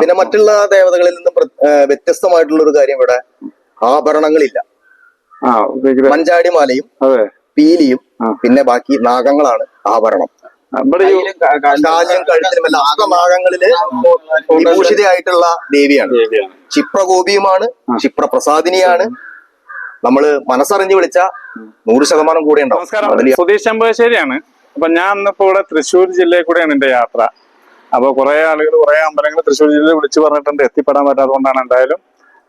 പിന്നെ മറ്റുള്ള ദേവതകളിൽ നിന്നും വ്യത്യസ്തമായിട്ടുള്ള ഒരു കാര്യം ഇവിടെ ആഭരണങ്ങളില്ല. മഞ്ചാടിമാലയും പീലിയും പിന്നെ ബാക്കി നാഗങ്ങളാണ് ആഭരണം. കാലിലും വിഭൂഷിതയായിട്ടുള്ള ദേവിയാണ്. ക്ഷിപ്രകോപിയുമാണ് ക്ഷിപ്രഗോപിയുമാണ് ക്ഷിപ്രപ്രസാദിനിയാണ്. നമ്മൾ മനസ്സറിഞ്ഞ് വിളിച്ച നൂറ് ശതമാനം കൂടെ ഉണ്ടാവും. സുധീഷ് ശമ്പശ്ശേരിയാണ് അപ്പൊ ഞാൻ ഇന്നിപ്പോ ഇവിടെ തൃശ്ശൂർ ജില്ലയിൽ കൂടെയാണ് എന്റെ യാത്ര. അപ്പൊ കുറെ ആളുകൾ കുറെ അമ്പലങ്ങൾ തൃശ്ശൂർ ജില്ലയിൽ വിളിച്ചു പറഞ്ഞിട്ടുണ്ട് എത്തിപ്പെടാൻ പറ്റാത്തതുകൊണ്ടാണ് എന്തായാലും.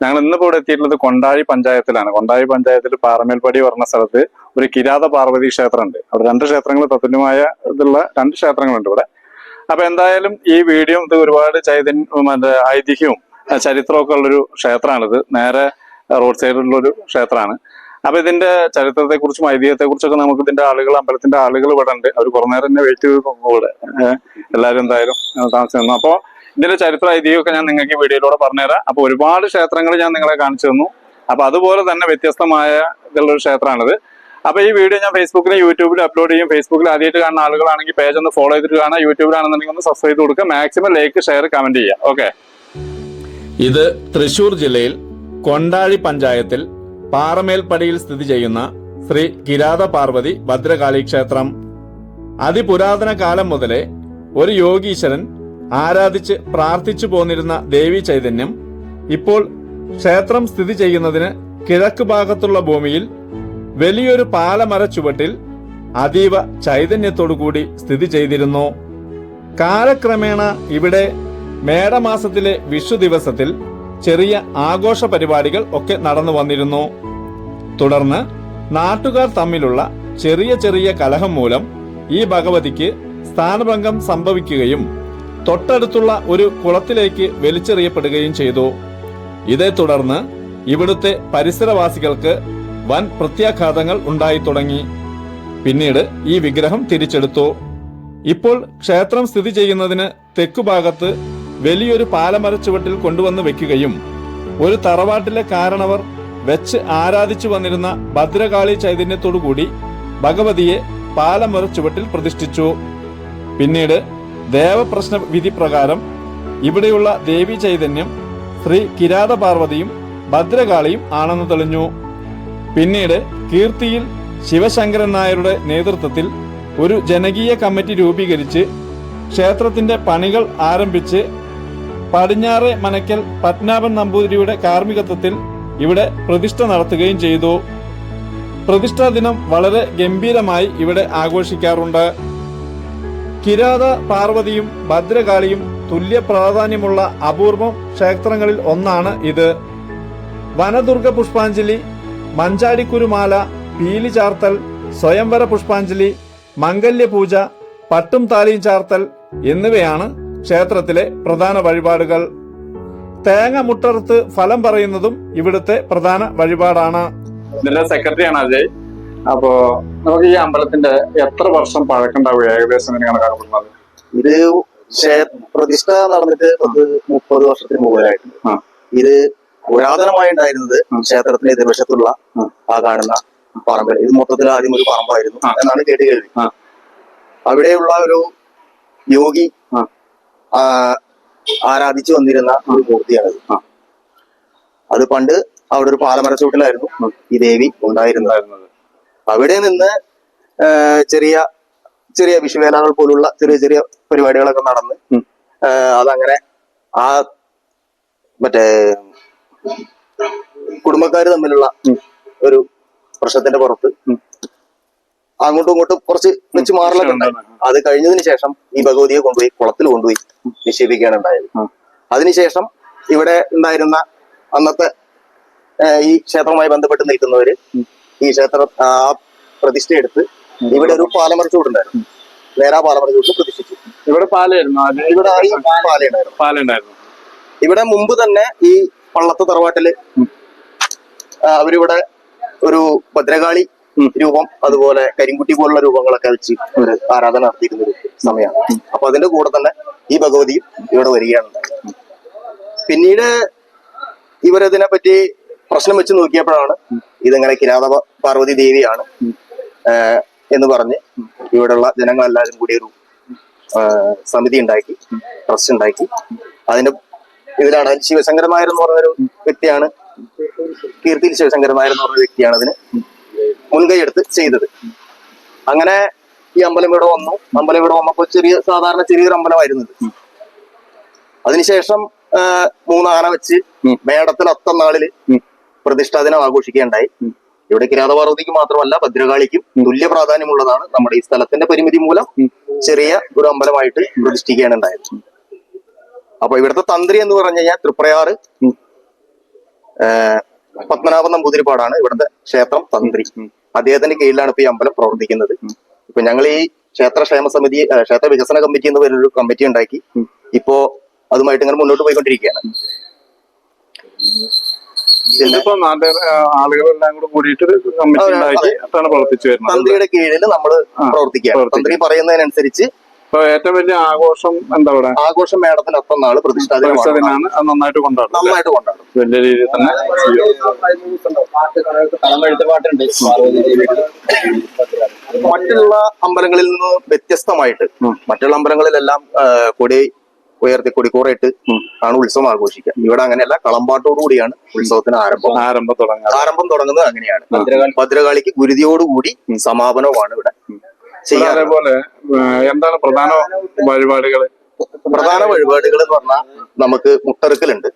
ഞങ്ങൾ ഇന്ന് ഇവിടെ എത്തിയിട്ടുള്ളത് കൊണ്ടാഴി പഞ്ചായത്തിലാണ്. കൊണ്ടാഴി പഞ്ചായത്തിൽ പാറമേൽപ്പടി പറഞ്ഞ സ്ഥലത്ത് ഒരു കിരാത പാർവതി ക്ഷേത്രമുണ്ട്. അവിടെ രണ്ട് ക്ഷേത്രങ്ങൾ തത്തുല്യമായ ഇതുള്ള രണ്ട് ക്ഷേത്രങ്ങളുണ്ട് ഇവിടെ. അപ്പൊ എന്തായാലും ഈ വീഡിയോ ഇത് ഒരുപാട് ചൈതന്യ മറ്റേ ഐതിഹ്യവും ചരിത്രമൊക്കെ ഉള്ളൊരു ക്ഷേത്രമാണിത്. നേരെ റോഡ് സൈഡിലുള്ളൊരു ക്ഷേത്രമാണ്. അപ്പൊ ഇതിന്റെ ചരിത്രത്തെ കുറിച്ചും ഐതിഹ്യത്തെ കുറിച്ചൊക്കെ നമുക്ക് ഇതിന്റെ ആളുകൾ അമ്പലത്തിന്റെ ആളുകൾ ഇവിടെ ഉണ്ട്. അവർ കുറെ നേരം തന്നെ വെയിറ്റ് ചെയ്ത് ഇവിടെ. എല്ലാവരും എന്തായാലും താമസിച്ചു തന്നു നിന്നു. അപ്പൊ ഇതിന്റെ ചരിത്ര ഐതിഹ്യമൊക്കെ ഞാൻ നിങ്ങൾക്ക് ഈ വീഡിയോയിലൂടെ പറഞ്ഞുതരാം. അപ്പൊ ഒരുപാട് ക്ഷേത്രങ്ങൾ ഞാൻ നിങ്ങളെ കാണിച്ചു തന്നു. അപ്പൊ അതുപോലെ തന്നെ വ്യത്യസ്തമായ ഇതുള്ള ഒരു ക്ഷേത്രമാണിത്. അപ്പൊ ഈ വീഡിയോ ഞാൻ ഫേസ്ബുക്കിലും യൂട്യൂബിലും അപ്ലോഡ് ചെയ്യും. ഫേസ്ബുക്കിൽ ആദ്യമായിട്ട് കാണുന്ന ആളുകളാണെങ്കിൽ പേജ് ഒന്ന് ഫോളോ ചെയ്തിട്ട് കാണാം യൂട്യൂബിലാണെന്നുണ്ടെങ്കിൽ ഒന്ന് സബ്സ്ക്രൈബ് ചെയ്ത് കൊടുക്കുക. മാക്സിമം ലൈക്ക് ഷെയർ കമന്റ് ചെയ്യുക. ഓക്കെ ഇത് തൃശൂർ ജില്ലയിൽ കൊണ്ടാഴി പഞ്ചായത്തിൽ പാറമേൽപ്പടിയിൽ സ്ഥിതി ചെയ്യുന്ന ശ്രീ കിരാത പാർവതി ഭദ്രകാളി ക്ഷേത്രം അതിപുരാതന കാലം മുതലേ ഒരു യോഗീശ്വരൻ ആരാധിച്ച് പ്രാർത്ഥിച്ചു പോന്നിരുന്ന ദേവി ചൈതന്യം ഇപ്പോൾ ക്ഷേത്രം സ്ഥിതി ചെയ്യുന്നതിന് കിഴക്ക് ഭാഗത്തുള്ള ഭൂമിയിൽ വലിയൊരു പാലമര ചുവട്ടിൽ അതീവ ചൈതന്യത്തോടുകൂടി സ്ഥിതി ചെയ്തിരുന്നു. കാലക്രമേണ ഇവിടെ മേടമാസത്തിലെ വിഷു ദിവസത്തിൽ ചെറിയ ആഘോഷ പരിപാടികൾ ഒക്കെ നടന്നു വന്നിരുന്നു. തുടർന്ന് നാട്ടുകാർ തമ്മിലുള്ള ചെറിയ ചെറിയ കലഹം മൂലം ഈ ഭഗവതിക്ക് സ്ഥാനഭംഗം സംഭവിക്കുകയും തൊട്ടടുത്തുള്ള ഒരു കുളത്തിലേക്ക് വലിച്ചെറിയപ്പെടുകയും ചെയ്തു. ഇതേ തുടർന്ന് ഇവിടുത്തെ പരിസരവാസികൾക്ക് വൻ പ്രത്യാഘാതങ്ങൾ ഉണ്ടായി തുടങ്ങി. പിന്നീട് ഈ വിഗ്രഹം തിരിച്ചെടുത്തു. ഇപ്പോൾ ക്ഷേത്രം സ്ഥിതി ചെയ്യുന്നതിന് തെക്കുഭാഗത്ത് വലിയൊരു പാലമരച്ചുവട്ടിൽ കൊണ്ടുവന്ന് വെക്കുകയും ഒരു തറവാട്ടിലെ കാരണവർ വെച്ച് ആരാധിച്ചു വന്നിരുന്ന ഭദ്രകാളി ചൈതന്യത്തോടുകൂടി ഭഗവതിയെ പാലമര ചുവട്ടിൽ പ്രതിഷ്ഠിച്ചു. പിന്നീട് ദേവപ്രശ്ന വിധി പ്രകാരം ഇവിടെയുള്ള ദേവി ചൈതന്യം ശ്രീ കിരാത പാർവതിയും ഭദ്രകാളിയും ആണെന്ന് തെളിഞ്ഞു. പിന്നീട് കീർത്തിയിൽ ശിവശങ്കരൻ നായരുടെ നേതൃത്വത്തിൽ ഒരു ജനകീയ കമ്മിറ്റി രൂപീകരിച്ച് ക്ഷേത്രത്തിന്റെ പണികൾ ആരംഭിച്ച് പടിഞ്ഞാറ് മനക്കൽ പത്മനാഭൻ നമ്പൂതിരിയുടെ കാർമ്മികത്വത്തിൽ ഇവിടെ പ്രതിഷ്ഠ നടത്തുകയും ചെയ്തു. പ്രതിഷ്ഠാ ദിനം വളരെ ഗംഭീരമായി ഇവിടെ ആഘോഷിക്കാറുണ്ട്. കിരാത പാർവതിയും ഭദ്രകാളിയും തുല്യ പ്രാധാന്യമുള്ള അപൂർവം ക്ഷേത്രങ്ങളിൽ ഒന്നാണ് ഇത്. വനദുർഗ പുഷ്പാഞ്ജലി മഞ്ചാടിക്കുരുമാല പീലി ചാർത്തൽ സ്വയംവര പുഷ്പാഞ്ജലി മംഗല്യപൂജ പട്ടും താലിയും ചാർത്തൽ എന്നിവയാണ് ക്ഷേത്രത്തിലെ പ്രധാന വഴിപാടുകൾ. തേങ്ങ മുട്ടറുത്ത് ഫലം പറയുന്നതും ഇവിടുത്തെ പ്രധാന വഴിപാടാണ്. ഇതിന്റെ സെക്രട്ടറിയാണ് അജയ്. അപ്പോ നമുക്ക് ഈ അമ്പലത്തിന്റെ എത്ര വർഷം പഴക്കണ്ടാവും ഏകദേശം കണക്കാക്കപ്പെടുന്നത് ഇത് പ്രതിഷ്ഠ നടന്നിട്ട് പത്ത് മുപ്പത് വർഷത്തിന് മുകളിലായിട്ടുണ്ട് ഇത് പുരാതനമായി ഉണ്ടായിരുന്നത് ക്ഷേത്രത്തിന്റെ എതിർവശത്തുള്ള ആ. കാണുന്ന പറമ്പ് ഇത് മൊത്തത്തിൽ ആദ്യം ഒരു പറമ്പായിരുന്നു. എന്നാണ് കേട്ട് കേൾവി. അവിടെയുള്ള ഒരു യോഗി ആരാധിച്ചു വന്നിരുന്ന ഒരു മൂർത്തിയാണ് അത്. പണ്ട് അവിടെ ഒരു പാലമര ചൂട്ടിലായിരുന്നു ഈ ദേവി ഉണ്ടായിരുന്നത്. അവിടെ നിന്ന് ചെറിയ ചെറിയ വിഷുവേലകൾ പോലുള്ള ചെറിയ ചെറിയ പരിപാടികളൊക്കെ നടന്ന് അതങ്ങനെ ആ മറ്റേ കുടുംബക്കാർ തമ്മിലുള്ള ഒരു പ്രശ്നത്തിന്റെ പുറത്ത്. അങ്ങോട്ടും ഇങ്ങോട്ടും കുറച്ച് വെച്ച് മാറലൊക്കെ ഉണ്ടായി. അത് കഴിഞ്ഞതിന് ശേഷം ഈ ഭഗവതിയെ കൊണ്ടുപോയി കുളത്തിൽ കൊണ്ടുപോയി നിക്ഷേപിക്കുകയാണ് ഉണ്ടായത്. അതിനുശേഷം ഇവിടെ ഉണ്ടായിരുന്ന അന്നത്തെ ഈ ക്ഷേത്രവുമായി ബന്ധപ്പെട്ട് നിൽക്കുന്നവര് ഈ ക്ഷേത്ര ആ പ്രതിഷ്ഠ എടുത്ത് ഇവിടെ ഒരു പാലമര ചൂടുണ്ടായിരുന്നു നേരാ പാലമര ചൂട് പ്രതിഷ്ഠിച്ചു. ഇവിടെ പാലായിരുന്നു. ഇവിടെ പാലുണ്ടായിരുന്നു ഇവിടെ മുമ്പ് തന്നെ ഈ പള്ളത്ത് തറവാട്ടിൽ. അവരിവിടെ ഒരു ഭദ്രകാളി. രൂപം അതുപോലെ കരിങ്കുട്ടി പോലുള്ള രൂപങ്ങളൊക്കെ വെച്ച് ഒരു ആരാധന നടത്തിയിരുന്ന ഒരു സമയമാണ്. അപ്പൊ അതിന്റെ കൂടെ തന്നെ ഈ ഭഗവതിയും ഇവിടെ വരികയാണ്. പിന്നീട് ഇവരതിനെ പറ്റി പ്രശ്നം വെച്ച് നോക്കിയപ്പോഴാണ് ഇതിങ്ങനെ കിരാത പാർവതി ദേവിയാണ് എന്ന് പറഞ്ഞ് ഇവിടെയുള്ള ജനങ്ങളെല്ലാവരും കൂടി ഒരു സമിതി ഉണ്ടാക്കി ട്രസ്റ്റ് ഉണ്ടാക്കി. അതിന്റെ ഇതിലാണ് ശിവശങ്കരമായർ എന്ന് പറഞ്ഞൊരു വ്യക്തിയാണ്. കീർത്തി ശിവശങ്കരമായർ എന്ന് പറഞ്ഞ വ്യക്തിയാണ് ഇതിന് മുൻകൈ എടുത്ത് ചെയ്തത്. അങ്ങനെ ഈ അമ്പലം ഇവിടെ വന്നു. അമ്പലം ഇവിടെ വന്നപ്പോ ചെറിയ സാധാരണ ചെറിയൊരു അമ്പലമായിരുന്നു അതിനുശേഷം മൂന്നാന വെച്ച് മേടത്തിൽ അത്തം നാളിൽ ഉം. പ്രതിഷ്ഠാ ദിനം ആഘോഷിക്കുകയുണ്ടായി. ഇവിടെ കിരാതപാർവതിക്ക് മാത്രമല്ല ഭദ്രകാളിക്കും തുല്യ പ്രാധാന്യമുള്ളതാണ് നമ്മുടെ ഈ സ്ഥലത്തിന്റെ പരിമിതി മൂലം ചെറിയ ഒരു അമ്പലമായിട്ട് പ്രതിഷ്ഠിക്കുകയാണ് ഉണ്ടായത്. അപ്പൊ ഇവിടുത്തെ തന്ത്രി എന്ന് പറഞ്ഞു കഴിഞ്ഞാൽ തൃപ്രയാറ് പത്മനാഭ നമ്പൂതിരിപ്പാടാണ് ഇവിടുത്തെ ക്ഷേത്രം തന്ത്രി. അദ്ദേഹത്തിന്റെ കീഴിലാണ് ഇപ്പൊ ഈ അമ്പലം പ്രവർത്തിക്കുന്നത്. ഇപ്പൊ ഞങ്ങൾ ഈ ക്ഷേത്ര ക്ഷേമ സമിതി ക്ഷേത്ര വികസന കമ്മിറ്റി എന്ന് പറയുന്നൊരു കമ്മിറ്റി ഉണ്ടാക്കി. ഇപ്പോ അതുമായിട്ട് ഇങ്ങനെ മുന്നോട്ട് പോയിക്കൊണ്ടിരിക്കുകയാണ്. പിന്നെ ഇതിപ്പോ നാട്ടിലെ ആളുകളെല്ലാം കൂടെ കൂടിയിട്ട് കമ്മിറ്റി അതെ, ഉണ്ടാക്കി അതാണ് പ്രവർത്തിച്ചു വരുന്നത് തന്ത്രിയുടെ കീഴിൽ നമ്മൾ പ്രവർത്തിക്കുക. തന്ത്രി പറയുന്നതിനനുസരിച്ച് ഏറ്റവും വലിയ ആഘോഷം എന്താ പറയാ ആഘോഷം മേടത്തിന് അത്തം നാൾ പ്രതിഷ്ഠാദിനമാണ് പ്രതിഷ്ഠാദിനാണ് അത് നന്നായിട്ട് കൊണ്ടാടും നന്നായിട്ട് കൊണ്ടാടും. വലിയ രീതിയിൽ തന്നെ പാട്ടുണ്ട് മറ്റുള്ള അമ്പലങ്ങളിൽ നിന്ന് വ്യത്യസ്തമായിട്ട് മറ്റുള്ള അമ്പലങ്ങളിലെല്ലാം കൊടി ഉയർത്തി കൊടിക്കൂറയിട്ട്. ആണ് ഉത്സവം ആഘോഷിക്കുക. ഇവിടെ അങ്ങനെയല്ല കളമ്പാട്ടോടു കൂടിയാണ് ഉത്സവത്തിന് ആരംഭം. ആരംഭം തുടങ്ങുന്നത് ആരംഭം തുടങ്ങുന്നത് അങ്ങനെയാണ്. ഭദ്രകാളി ഭദ്രകാളിക്ക് ഗുരുതിയോടുകൂടി സമാപനവുമാണ് ഇവിടെ. ചെയ്യാറ് അതേപോലെ എന്താണ് പ്രധാന വഴിപാടുകൾ പ്രധാന വഴിപാടുകൾ എന്ന് പറഞ്ഞാൽ നമുക്ക് മുട്ടറുക്കലുണ്ട്.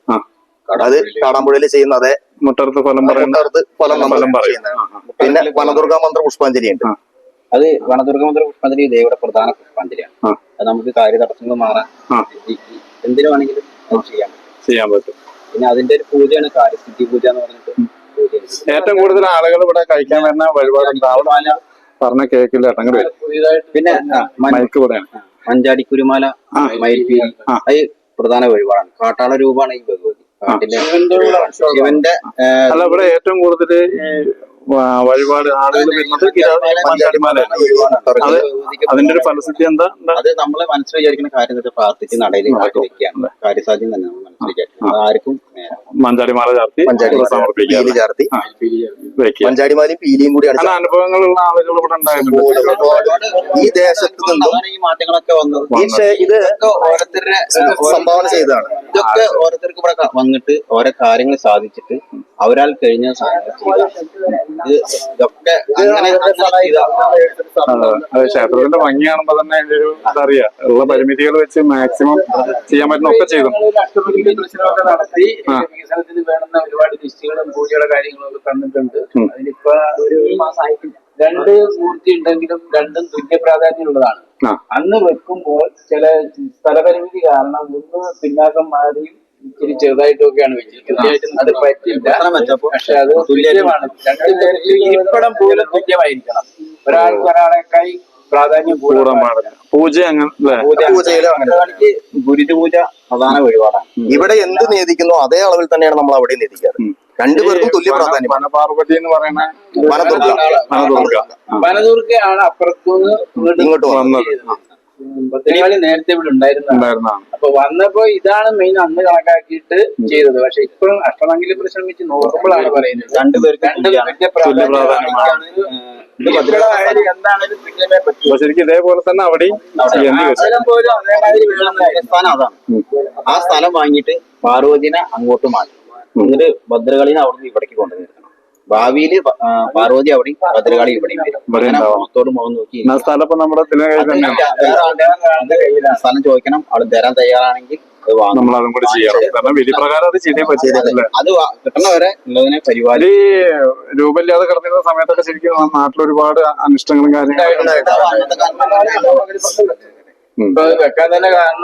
അത് കാടാമ്പുഴയിൽ ചെയ്യുന്ന അതേ മുട്ടർത്ത് ഫലം പറയുന്ന മുട്ടറുത്ത് ഫലം നമ്മൾ ഫലം ചെയ്യുന്നതാണ് പിന്നെ വനദുർഗ മന്ത്ര പുഷ്പാഞ്ജലി ഉണ്ട്. അത് അത് വനദുർഗമന്ത്ര പുഷ്പാഞ്ജലി ദേവിയുടെ പ്രധാന പുഷ്പാഞ്ജലിയാണ്. അത് നമുക്ക് കാര്യ തടസ്സങ്ങൾ മാറാൻ എന്തിനു വേണമെങ്കിലും ചെയ്യാം ചെയ്യാൻ പറ്റും. പിന്നെ അതിന്റെ ഒരു പൂജയാണ് കാര്യസിദ്ധി പൂജ എന്ന് പറഞ്ഞിട്ട് ഏറ്റവും കൂടുതൽ ആളുകൾ ഇവിടെ കഴിക്കാൻ വരുന്ന വഴിപാട് പറഞ്ഞ കേക്കില്ല അങ്ങനെ വരും. പിന്നെ മൈക്ക് കൂടെയാണ് മഞ്ചാടി കുരുമാല മയിൽ മയിൽപ്പീലി. അത് പ്രധാന വഴിപാടാണ്. കാട്ടാള രൂപമാണ് ഈ ഭഗവതി കാട്ടിന്റെ ശിവന്റെ അല്ല ഇവിടെ ഏറ്റവും കൂടുതൽ ഈ വഴിപാട് ആളുകൾ വരുന്നത് പഞ്ചാടിമാലയാണ് അത് അതിന്റെ ഒരു ഫലസ്ഥിതി എന്താ? അത് നമ്മളെ മനസ്സിൽ വിചാരിക്കുന്ന കാര്യം പ്രാർത്ഥിച്ച് നടയിൽ വെക്കുകയാണ് കാര്യസാധ്യം തന്നെ നമ്മൾ മനസ്സിൽ ആർക്കും. മഞ്ചാടിമാല ചാർത്തി പീലി ചാർത്തി വെക്കുക പീലിയും കൂടിയാണ് അനുഭവങ്ങളുള്ള ആളുകൾ ഇവിടെ ഉണ്ടായിട്ടുണ്ട്. ഈ ദേശത്ത് നിന്നും ഈ മാറ്റങ്ങളൊക്കെ വന്നത്. ഇത് ഓരോരുത്തരുടെ സംഭാവന ചെയ്തതാണ്. ഇതൊക്കെ ഓരോരുത്തർക്ക് ഇവിടെ വന്നിട്ട് ഓരോ കാര്യങ്ങൾ സാധിച്ചിട്ട് അവരാൽ കഴിഞ്ഞ ഇതൊക്കെ. ക്ഷേത്രത്തിന്റെ ഭംഗി കാണുമ്പോ തന്നെ അതിന്റെ ഒരു ഇതറിയാം. ഉള്ള പരിമിതികൾ വെച്ച് മാക്സിമം ചെയ്യാൻ പറ്റുന്ന ഒക്കെ ചെയ്തു. നടത്തി. വികസനത്തിന് വേണ്ടുന്ന ഒരുപാട് ലിസ്റ്റുകളും പൂജയുടെ കാര്യങ്ങളും കണ്ടിട്ടുണ്ട് അതിനിപ്പോ ഒരു രണ്ട് മൂർത്തി ഉണ്ടെങ്കിലും രണ്ടും തുല്യ പ്രാധാന്യമുള്ളതാണ് അന്ന് വെക്കുമ്പോൾ ചില സ്ഥലപരിമിതി കാരണം ഒന്ന് പിന്നാക്കം മാറിയും ഇച്ചിരി ചെറുതായിട്ടൊക്കെയാണ് വെച്ചിരിക്കുന്നത്. അത് പറ്റില്ല. പക്ഷെ അത് തുല്യമാണ്. ഇരിപ്പിടം പോലും തുല്യമായിരിക്കണം. ഒരാൾക്ക് ഒരാളെക്കായി പ്രാധാന്യം പാടില്ല. പൂജ അങ്ങനെ ഗുരുപൂജ പ്രധാന വഴിപാടാണ്. ഇവിടെ എന്ത് നേദിക്കുന്നോ അതേ അളവിൽ തന്നെയാണ് നമ്മൾ അവിടെ നേദിക്കാറ്. രണ്ടുപേർക്കും തുല്യ പ്രാധാന്യം. വനപാർവതി എന്ന് പറയുന്ന വനദുർഗ. വനദുർഗ. ആ. വനദുർഗയാണ് അപ്പുറത്തുനിന്ന് ഇങ്ങോട്ട് വന്നത്. നേരത്തെ ഇവിടെ ഉണ്ടായിരുന്നു അപ്പൊ വന്നപ്പോ ഇതാണ് മെയിൻ അന്ന് കണക്കാക്കിയിട്ട് ചെയ്തത്. പക്ഷെ ഇപ്പോഴും അഷ്ടമംഗല പരിശ്രമിച്ച് നോക്കുമ്പോഴാണ് പറയുന്നത്. രണ്ടുപേർക്ക് ശരിക്കും ഇതേപോലെ തന്നെ അവിടെ ആ സ്ഥലം വാങ്ങിയിട്ട് പാർവതിനെ അങ്ങോട്ട് മാറ്റി. എന്നിട്ട് ഭദ്രകാളിനെ അവിടുന്ന് ഇവിടേക്ക് കൊണ്ടുവന്നിരുന്നു. ഭാവിയിൽ പാർവതി അവിടെയും ഭദ്രകാളി ഇവിടെയും വരും. മുഖത്തോട് മുഖം നോക്കി സ്ഥലം നമ്മുടെ സ്ഥലം ചോദിക്കണം അവിടെ തരാൻ തയ്യാറാണെങ്കിൽ അതും കൂടി ചെയ്യണം കാരണം വിധി പ്രകാരം അത് ചെയ്തേ പറ്റില്ല അത് കിട്ടുന്നവരെ ഉള്ളതിനെ പരിപാടി രൂപമില്ലാതെ കിടന്നിരുന്ന സമയത്തൊക്കെ ശരിക്കും നാട്ടിൽ ഒരുപാട് അനിഷ്ടങ്ങളും കാര്യങ്ങളും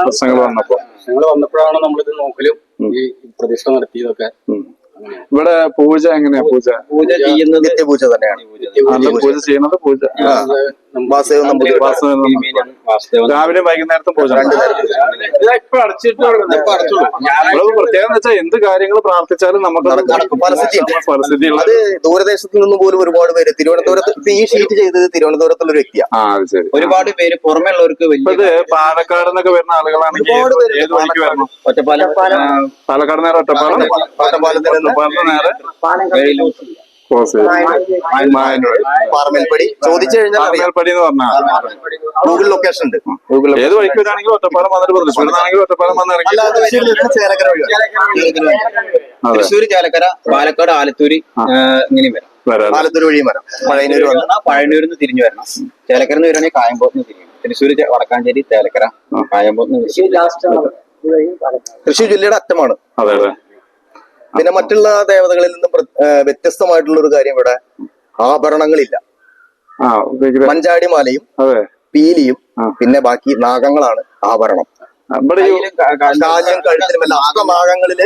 പ്രശ്നങ്ങൾ വന്നപ്പോ. പ്രശ്നങ്ങൾ വന്നപ്പോഴാണ് നമ്മളിത് നോക്കലും ഈ പ്രതിഷ്ഠ നടത്തിയതൊക്കെ ഇവിടെ പൂജ എങ്ങനെയാ പൂജ? പൂജ ചെയ്യുന്നത് പൂജ തന്നെയാണ്. പൂജ ചെയ്യുന്നത് പൂജ. ആ. വാസുദേവൻ നമ്പൂതിരി വാസുദേവൻ നമ്പൂതിരി. രാവിലെ വൈകുന്നേരത്തും ഇപ്പൊ പ്രത്യേകം എന്ന് വെച്ചാൽ എന്ത് കാര്യങ്ങൾ പ്രാർത്ഥിച്ചാലും നമുക്ക്. ഫലസിദ്ധിയുള്ള അത് ദൂരദേശത്ത് നിന്ന് പോലും ഒരുപാട് പേര് തിരുവനന്തപുരത്ത് ഈ ഷീറ്റ് ചെയ്തത് തിരുവനന്തപുരത്തുള്ള ഒരു വ്യക്തിയാണ് ഒരുപാട് പേര് പുറമെ ഉള്ളവർക്ക് ഇത് പാലക്കാട് നിന്നൊക്കെ വരുന്ന ആളുകളാണെങ്കിൽ ഏത് വഴിക്ക് വരണം? ഒറ്റപ്പാലം. പാലക്കാട് നേരെ ഒറ്റപ്പാലം. ഒറ്റപ്പാലത്തിൽ നിന്ന് നേരെ പാറമേൽപ്പടി. ചോദിച്ചു കഴിഞ്ഞാൽ അറിയാം. പാറമേൽപ്പടി എന്ന് പറഞ്ഞാൽ ഗൂഗിൾ ലൊക്കേഷൻ ഉണ്ട് ഏത് വഴിക്ക് വരാണെങ്കിലും ഒറ്റപ്പാലം വന്നിട്ട് തൃശ്ശൂരിൽ നിന്നാണെങ്കിലും ഒറ്റപ്പാലം വന്ന് ഇറങ്ങി. തൃശ്ശൂർ ചേലക്കര പാലക്കാട് ആലത്തൂര് ഇങ്ങനെയും വരാം. വരാം ആലത്തൂർ വഴി മരം പഴയനൂർ വന്ന് വന്നാൽ പഴയനൂരിൽ നിന്ന് തിരിഞ്ഞു വരണം. ചേലക്കര നിന്ന് വരികയാണെങ്കിൽ കായംപോത്ത് നിന്ന് തിരിയും. തൃശ്ശൂർ വടക്കാഞ്ചേരി ചേലക്കര കായംപോത്ത്. തൃശ്ശൂർ ജില്ലയുടെ അറ്റമാണ്. അതെ അതെ. പിന്നെ മറ്റുള്ള ദേവതകളിൽ നിന്നും വ്യത്യസ്തമായിട്ടുള്ള ഒരു കാര്യം ഇവിടെ ആഭരണങ്ങളില്ല. മഞ്ചാടിമാലയും അതെ. പീലിയും പിന്നെ ബാക്കി നാഗങ്ങളാണ് ആഭരണം. കാലിലും കാലിലും കഴുത്തിലും എല്ലാം അഷ്ടനാഗങ്ങളിൽ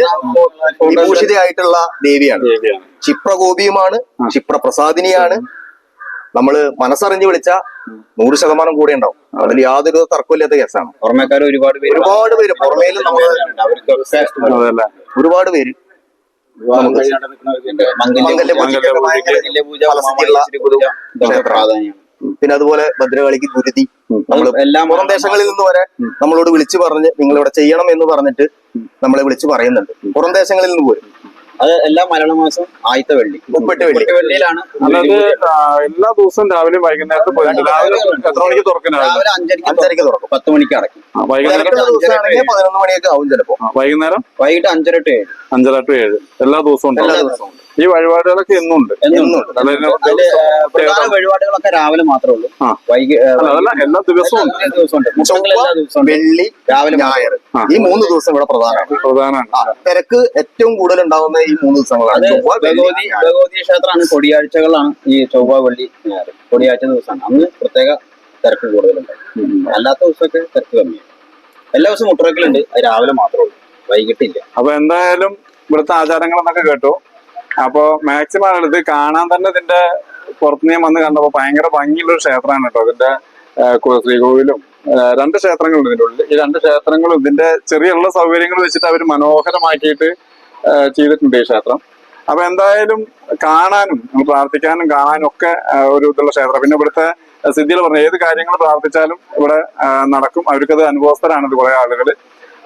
വിഭൂഷിതയായിട്ടുള്ള ദേവിയാണ്. ദേവിയാണ്. ക്ഷിപ്രഗോപിയുമാണ് ക്ഷിപ്രപ്രസാദിനിയാണ്. നമ്മൾ മനസ്സറിഞ്ഞ് വിളിച്ച നൂറ് ശതമാനം കൂടെ ഉണ്ടാവും. അതിൽ യാതൊരു തർക്കമില്ലാത്ത കേസാണ്. പുറമേക്കാർ ഒരുപാട് പേര് ഒരുപാട് പേര്. പുറമേലും അതല്ലേ ഒരുപാട് പേര് പിന്നെ അതുപോലെ ഭദ്രകാളിക്ക് ഗുരുതി. നമ്മൾ എല്ലാ പുറം ദേശങ്ങളിൽ നിന്ന് വരെ നമ്മളോട് വിളിച്ചു പറഞ്ഞ് നിങ്ങൾ ഇവിടെ ചെയ്യണം എന്ന് പറഞ്ഞിട്ട് നമ്മളെ വിളിച്ചു പറയുന്നുണ്ട്. പുറം ദേശങ്ങളിൽ നിന്ന് പോലും അത് എല്ലാ മലയാള മാസം ആദ്യത്തെ വെള്ളി. ഉപ്പിട്ട് വെള്ളി. വെള്ളിയിലാണ് അതായത് എല്ലാ ദിവസവും രാവിലെ വൈകുന്നേരത്ത് പോയിട്ട് രാവിലെ എത്ര മണിക്ക് തുറക്കും രാവിലെ? രാവിലെ അഞ്ചരക്ക് അഞ്ചരക്ക് തുറക്കും. പത്ത് മണിക്ക് അടക്കും പതിനൊന്ന് മണിയൊക്കെ ആവും ചിലപ്പോ. വൈകുന്നേരം? വൈകിട്ട് അഞ്ചര ടു ഏഴ്. അഞ്ചര ടു ഏഴ്. എല്ലാ ദിവസവും എല്ലാ ദിവസവും ഈ വഴിപാടുകളൊക്കെ എന്നുണ്ട്. പ്രധാന വഴിപാടുകളൊക്കെ രാവിലെ മാത്രമേ ഉള്ളൂ. എല്ലാ ദിവസവും വെള്ളി രാവിലെ ഞായർ ഈ മൂന്ന് ദിവസം ഇവിടെ പ്രധാനമാണ്. പ്രധാനമാണ്. തിരക്ക് ഏറ്റവും കൂടുതൽ ഉണ്ടാവുന്ന ഈ മൂന്ന് ദിവസങ്ങളാണ്. ഭഗവതി ഭഗവതി ക്ഷേത്രമാണ് കൊടിയാഴ്ചകളാണ് ഈ ചൊവ്വ വെള്ളി ഞായർ കൊടിയാഴ്ച ദിവസമാണ്. അന്ന് പ്രത്യേക തിരക്ക് കൂടുതലുണ്ട്. അല്ലാത്ത ദിവസമൊക്കെ തിരക്ക് കമ്മിയാണ്. എല്ലാ ദിവസവും മുട്ടറക്കലുണ്ട് അത് രാവിലെ മാത്രമേ ഉള്ളൂ. വൈകിട്ടില്ല. അപ്പൊ എന്തായാലും ഇവിടുത്തെ ആചാരങ്ങൾ എന്നൊക്കെ കേട്ടു. അപ്പൊ മാക്സിമം ആളെടുത്ത് കാണാൻ തന്നെ ഇതിന്റെ പുറത്തുനിന്ന് ഞാൻ വന്ന് കണ്ടപ്പോ ഭയങ്കര ഭംഗിയുള്ള ഒരു ക്ഷേത്രമാണ് കേട്ടോ. ഇതിന്റെ ശ്രീകോവിലും രണ്ട് ക്ഷേത്രങ്ങളുണ്ട് ഇതിന്റെ ഉള്ളിൽ ഈ രണ്ട് ക്ഷേത്രങ്ങളും ഇതിന്റെ ചെറിയുള്ള സൗകര്യങ്ങൾ വെച്ചിട്ട് അവർ മനോഹരമാക്കിയിട്ട് ചെയ്തിട്ടുണ്ട് ഈ ക്ഷേത്രം. അപ്പൊ എന്തായാലും കാണാനും പ്രാർത്ഥിക്കാനും കാണാനും ഒക്കെ ഒരു ഇതുള്ള ക്ഷേത്രം. പിന്നെ ഇവിടുത്തെ സിദ്ധികൾ പറഞ്ഞു ഏത് കാര്യങ്ങൾ പ്രാർത്ഥിച്ചാലും ഇവിടെ നടക്കും. അവർക്കത് അനുഭവസ്ഥരാണ് ഇത് കുറെ ആളുകൾ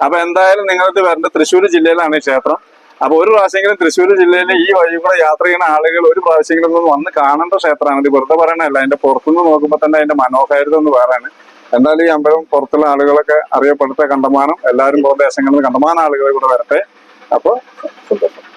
അപ്പൊ എന്തായാലും നിങ്ങൾക്ക് വരേണ്ട തൃശ്ശൂർ ജില്ലയിലാണ് ഈ ക്ഷേത്രം. അപ്പൊ ഒരു പ്രാവശ്യമെങ്കിലും തൃശ്ശൂർ ജില്ലയിലെ ഈ വഴി കൂടെ യാത്ര ചെയ്യുന്ന ആളുകൾ ഒരു പ്രാവശ്യമെങ്കിലും ഒന്ന് വന്ന് കാണേണ്ട ക്ഷേത്രമാണ്. ഇത് വെറുതെ പറയണല്ല അതിന്റെ പുറത്തുനിന്ന് നോക്കുമ്പോൾ തന്നെ അതിന്റെ മനോഹാരിത ഒന്ന് വേറെയാണ്. എന്തായാലും ഈ അമ്പലം പുറത്തുള്ള ആളുകളൊക്കെ അറിയപ്പെടുത്ത കണ്ടമാനം എല്ലാവരും പോകുന്ന ദേശങ്ങളിൽ കണ്ടമാനം ആളുകളെ കൂടെ വരട്ടെ. അപ്പൊ സന്തോഷം